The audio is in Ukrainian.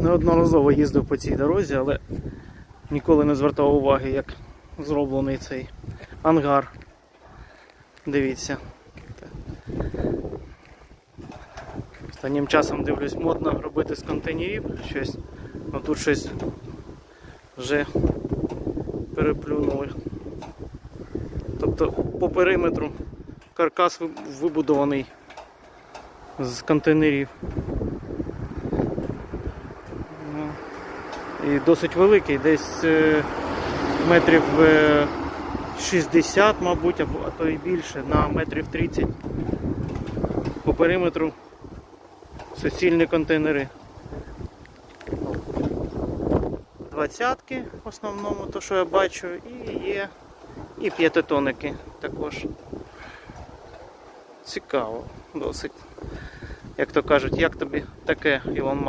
Неодноразово їздив по цій дорозі, але ніколи не звертав уваги, як зроблений цей ангар. Дивіться. Останнім часом дивлюсь, модно робити з контейнерів щось. Ну тут щось вже переплюнули. Тобто по периметру каркас вибудований з контейнерів. І досить великий, десь е, метрів е, 60, мабуть, або а то і більше, на метрів 30. По периметру суцільні контейнери. Двадцятки в основному, то що я бачу, і є і п'ятитонники також. Цікаво, досить. Як то кажуть, як тобі таке, Ілон